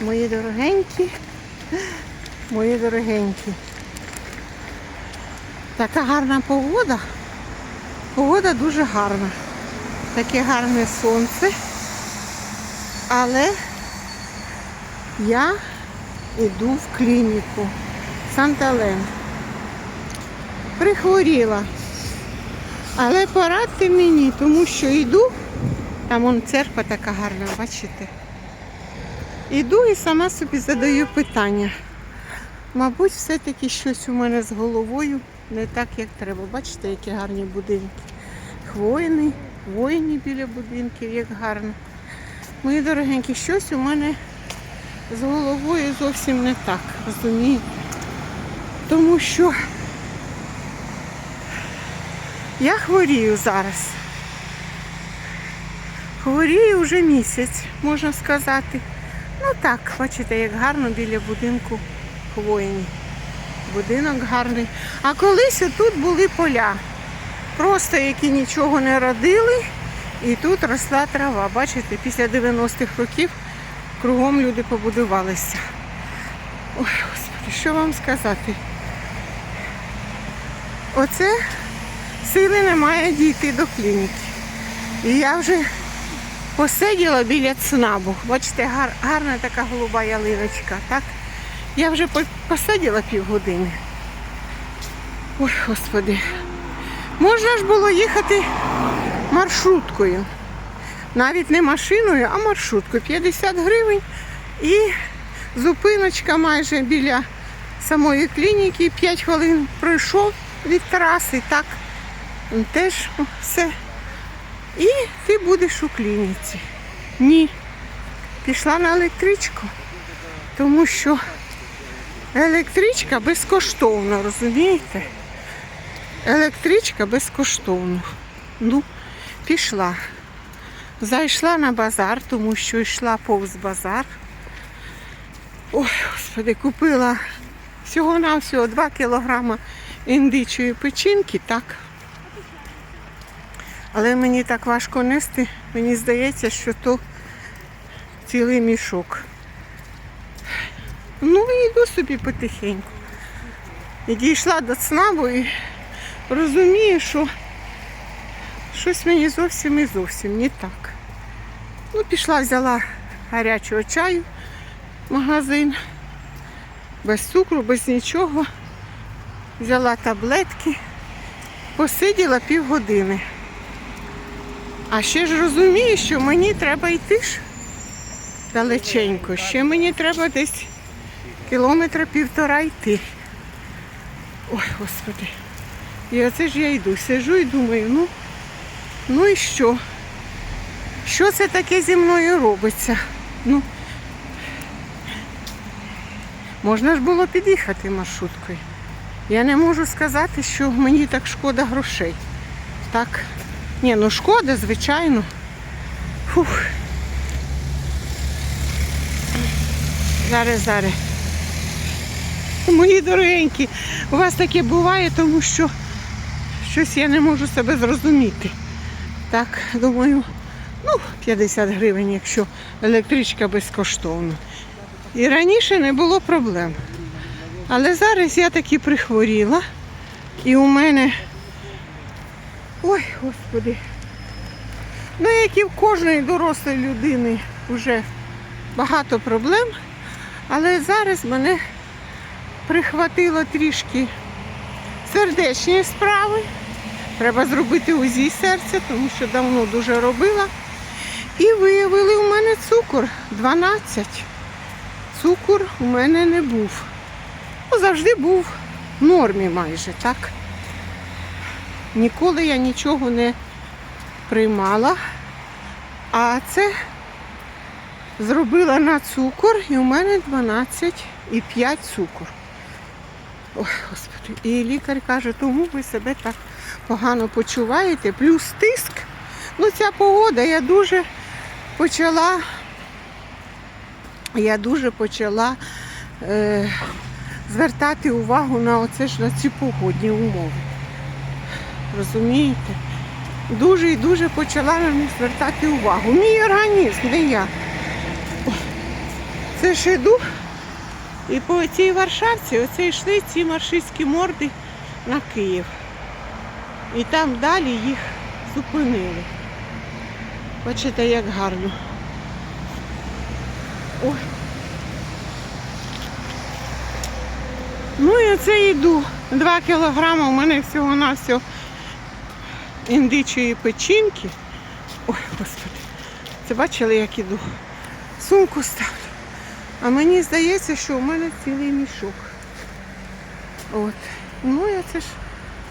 Мої дорогенькі, мої дорогенькі. Така гарна погода. Погода дуже гарна. Таке гарне сонце. Але я йду в клініку Санта-Лен. Прихворіла. Але порадьте мені, тому що йду, там вон церква така гарна, бачите? Іду і сама собі задаю питання. Мабуть, все-таки щось у мене з головою не так, як треба. Бачите, які гарні будинки. Хвойний, хвойні біля будинків, як гарно. Мої дорогенькі, щось у мене з головою зовсім не так, розумієте? Тому що я хворію зараз. Хворію вже місяць, можна сказати. Ну так, бачите, як гарно біля будинку хвойні. Будинок гарний. А колись тут були поля. Просто які нічого не родили. І тут росла трава. Бачите, після 90-х років кругом люди побудувалися. Ой, господи, що вам сказати? Оце сили немає дійти до клініки. І я вже посиділа біля цнабу. Бачите, гар, гарна така голуба ялиночка, так? Я вже по- посиділа півгодини. Ой, господи. Можна ж було їхати маршруткою. Навіть не машиною, а маршруткою. 50 гривень і зупиночка майже біля самої клініки. 5 хвилин пройшов від траси, так. Теж все. І ти будеш у клініці. Ні. Пішла на електричку, тому що електричка безкоштовна, розумієте? Електричка безкоштовна. Ну, пішла. Зайшла на базар, тому що йшла повз базар. Ой, господи, купила всього-навсього 2 кілограма індичої печінки, так. Але мені так важко нести, мені здається, що то цілий мішок. Ну і йду собі потихеньку. І дійшла до ЦНАБу і розумію, що щось мені зовсім і зовсім не так. Ну, пішла, взяла гарячого чаю магазин, без цукру, без нічого. Взяла таблетки, посиділа півгодини. А ще ж розумію, що мені треба йти ж далеченько. Ще мені треба десь кілометра півтора йти. Ой, господи. І оце ж я йду, сижу і думаю, ну, ну і що? Що це таке зі мною робиться? Ну, можна ж було під'їхати маршруткою. Я не можу сказати, що мені так шкода грошей. Так. Ні, ну шкода, звичайно. Фух. Зараз, зараз. Мої дорогенькі, у вас таке буває, тому що щось я не можу себе зрозуміти. Так, думаю, ну, 50 гривень, якщо електричка безкоштовна. І раніше не було проблем. Але зараз я таки прихворіла. І у мене. Ой, господи. Ну, як і в кожної дорослої людини вже багато проблем. Але зараз мене прихватило трішки сердечні справи. Треба зробити УЗІ серця, тому що давно дуже робила. І виявили у мене цукор 12. Цукор у мене не був. Ну, завжди був в нормі майже, так? Ніколи я нічого не приймала. А це зробила на цукор і у мене 12,5 цукор. Ой, господи. І лікар каже, тому ви себе так погано почуваєте. Плюс тиск. Ну, ця погода, я дуже почала, я дуже почала е, звертати увагу на оце ж на ці погодні умови. Розумієте? Дуже і дуже почала на них звертати увагу. Мій організм, не я. Оце ж йду. І по цій Варшавці оце йшли ці маршистські морди на Київ. І там далі їх зупинили. Бачите, як гарно. Ой. Ну і оце йду. Два кілограми у мене всього-навсього індичої печінки. Ой, господи. Це бачили, як іду. Сумку ставлю. А мені здається, що у мене цілий мішок. От. Ну, я це ж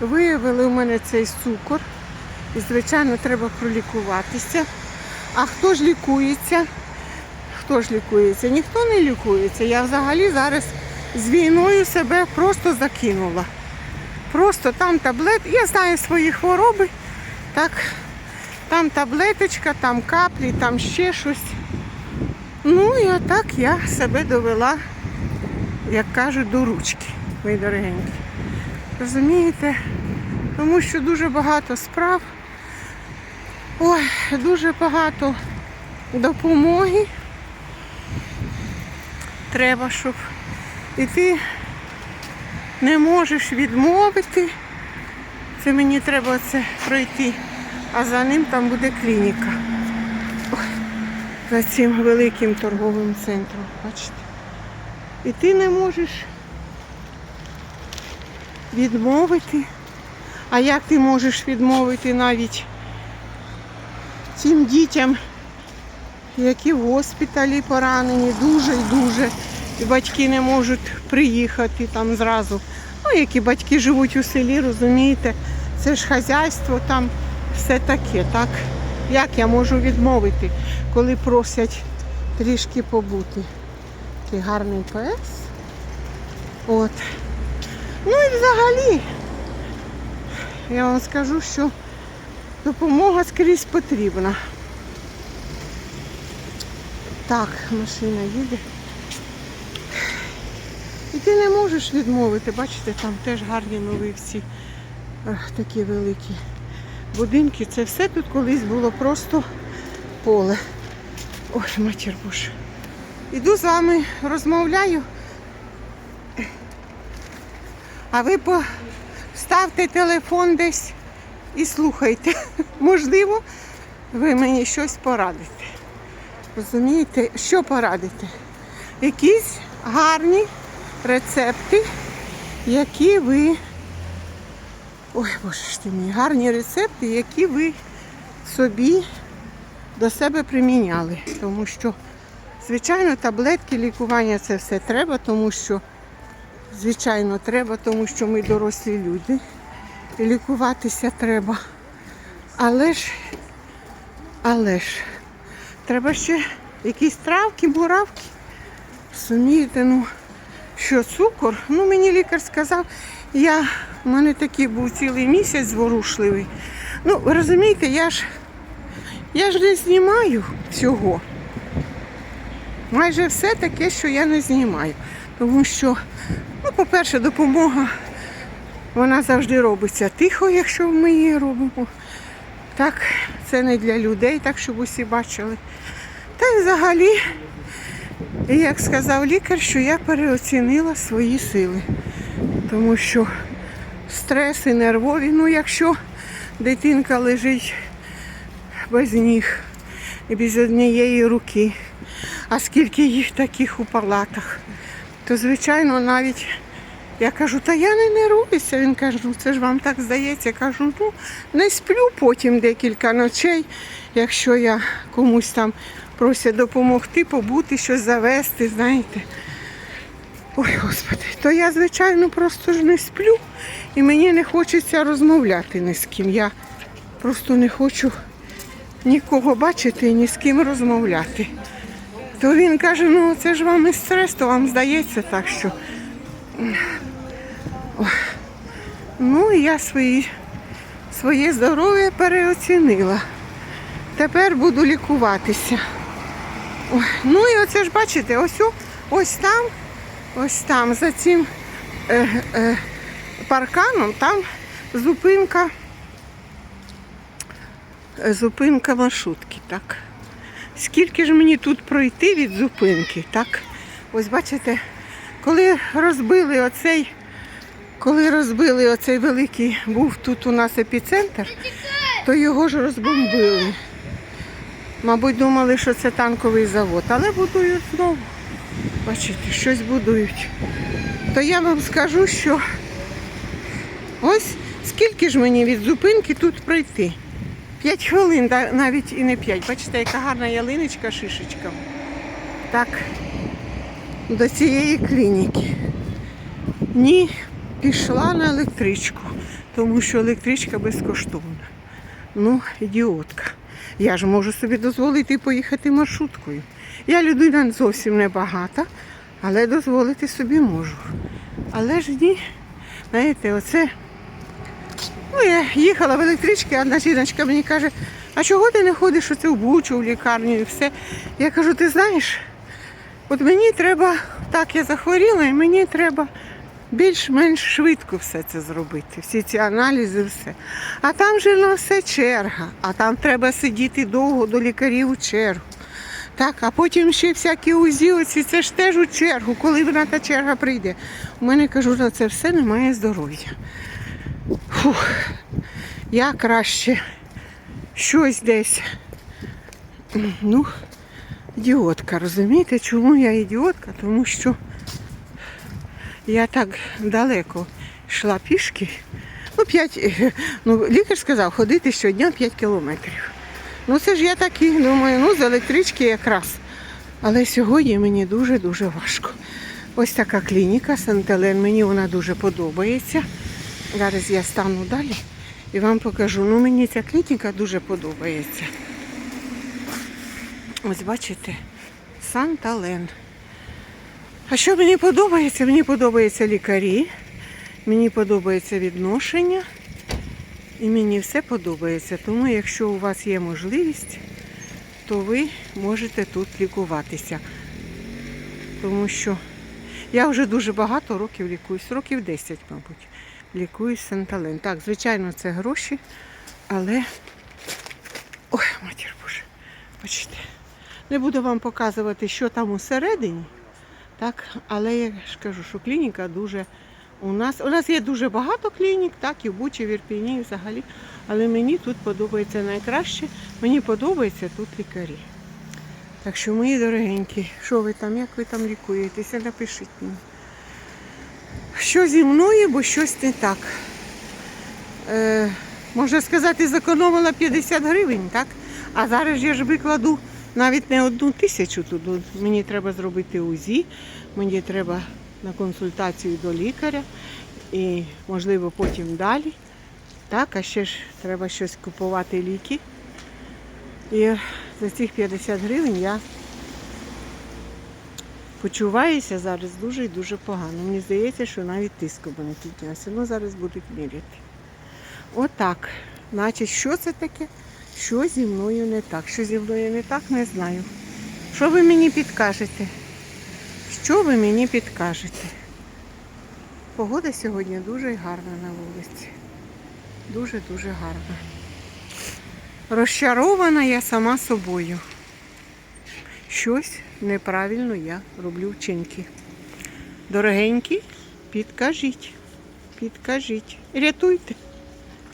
виявили у мене цей цукор. І, звичайно, треба пролікуватися. А хто ж лікується? Хто ж лікується? Ніхто не лікується. Я взагалі зараз з війною себе просто закинула. Просто там таблет. Я знаю свої хвороби. Так, там таблеточка, там каплі, там ще щось. Ну і отак я себе довела, як кажуть, до ручки, мої дорогенькі. Розумієте? Тому що дуже багато справ. Ой, дуже багато допомоги. Треба, щоб і ти не можеш відмовити. Це мені треба це пройти. А за ним там буде клініка. За цим великим торговим центром. Бачите? І ти не можеш відмовити. А як ти можеш відмовити навіть цим дітям, які в госпіталі поранені, дуже і дуже. І батьки не можуть приїхати там зразу. Ну, які батьки живуть у селі, розумієте, це ж хазяйство, там все таке, так? Як я можу відмовити, коли просять трішки побути? Такий гарний пес. От. Ну і взагалі, я вам скажу, що допомога скрізь потрібна. Так, машина їде. І ти не можеш відмовити, бачите, там теж гарні нові всі ех, такі великі будинки. Це все тут колись було просто поле. Ой, матір Боже. Іду з вами розмовляю. А ви поставте телефон десь і слухайте. Можливо, ви мені щось порадите. Розумієте, що порадите? Якісь гарні рецепти, які ви. Ой, боже ж ти мій, гарні рецепти, які ви собі до себе приміняли. Тому що, звичайно, таблетки, лікування це все треба, тому що, звичайно, треба, тому що ми дорослі люди. І лікуватися треба. Але ж, але ж, треба ще якісь травки, буравки. Сумієте, ну, що цукор, ну мені лікар сказав, я, у мене такий був цілий місяць зворушливий. Ну, ви розумієте, я ж, я ж не знімаю всього. Майже все таке, що я не знімаю. Тому що, ну, по-перше, допомога вона завжди робиться тихо, якщо ми її робимо. Так, це не для людей, так щоб усі бачили. Та й взагалі, як сказав лікар, що я переоцінила свої сили. Тому що стреси нервові, ну якщо дитинка лежить без ніг і без однієї руки, а скільки їх таких у палатах, то звичайно навіть я кажу, та я не нервуюся. Він каже, ну це ж вам так здається. Я кажу, ну не сплю потім декілька ночей, якщо я комусь там просять допомогти, побути, щось завести, знаєте. Ой, Господи, то я, звичайно, просто ж не сплю і мені не хочеться розмовляти ні з ким. Я просто не хочу нікого бачити і ні з ким розмовляти. То він каже, ну це ж вам і стрес, то вам здається так, що. Ну, я свої, своє здоров'я переоцінила. Тепер буду лікуватися. Ой, ну і оце ж бачите, ось, ось там, ось там, за цим е, е, парканом, там зупинка, зупинка маршрутки, так. Скільки ж мені тут пройти від зупинки, так? Ось бачите, коли розбили оцей, коли розбили оцей великий, був тут у нас епіцентр, то його ж розбомбили. Мабуть, думали, що це танковий завод, але будують знову. Бачите, щось будують. То я вам скажу, що ось скільки ж мені від зупинки тут пройти? П'ять хвилин, навіть і не п'ять. Бачите, яка гарна ялиночка, шишечка. Так, до цієї клініки. Ні, пішла на електричку, тому що електричка безкоштовна. Ну, ідіотка. Я ж можу собі дозволити поїхати маршруткою. Я людина зовсім не багата, але дозволити собі можу. Але ж ні, знаєте, оце. Ну, я їхала в електричці, одна жіночка мені каже, а чого ти не ходиш оце в бучу, в лікарню і все? Я кажу, ти знаєш, от мені треба, так я захворіла, і мені треба більш-менш швидко все це зробити, всі ці аналізи, все. А там же на все черга, а там треба сидіти довго до лікарів у чергу. Так, а потім ще всякі УЗІ, оці, це ж теж у чергу, коли вона та черга прийде. У мене кажу, на це все немає здоров'я. Фух, я краще щось десь. Ну, ідіотка, розумієте, чому я ідіотка? Тому що я так далеко йшла пішки. Ну, 5, ну, лікар сказав, ходити щодня 5 кілометрів. Ну це ж я так і думаю, ну з електрички якраз. Але сьогодні мені дуже-дуже важко. Ось така клініка Сантелен, мені вона дуже подобається. Зараз я стану далі і вам покажу. Ну мені ця клініка дуже подобається. Ось бачите, Сантален. А що мені подобається? Мені подобаються лікарі, мені подобається відношення. І мені все подобається. Тому якщо у вас є можливість, то ви можете тут лікуватися. Тому що я вже дуже багато років лікуюсь, років 10, мабуть, лікуюсь Сантален. Так, звичайно, це гроші, але. Ой, матір Боже, бачите. Не буду вам показувати, що там усередині. Так, але я ж кажу, що клініка дуже у нас. У нас є дуже багато клінік, так, і в Бучі, в Ірпіні, і взагалі. Але мені тут подобається найкраще. Мені подобаються тут лікарі. Так що, мої дорогенькі, що ви там, як ви там лікуєтеся, напишіть мені. Що зі мною, бо щось не так. Е, можна сказати, зекономила 50 гривень, так? А зараз я ж викладу навіть не одну тисячу тут. Мені треба зробити УЗІ, мені треба на консультацію до лікаря і, можливо, потім далі. Так, а ще ж треба щось купувати ліки. І за цих 50 гривень я почуваюся зараз дуже і дуже погано. Мені здається, що навіть тиск у мене піднявся. Ну, зараз будуть міряти. Отак. Значить, що це таке? Що зі мною не так? Що зі мною не так, не знаю. Що ви мені підкажете? Що ви мені підкажете? Погода сьогодні дуже гарна на вулиці. Дуже-дуже гарна. Розчарована я сама собою. Щось неправильно я роблю вчинки. Дорогенькі, підкажіть, підкажіть, рятуйте.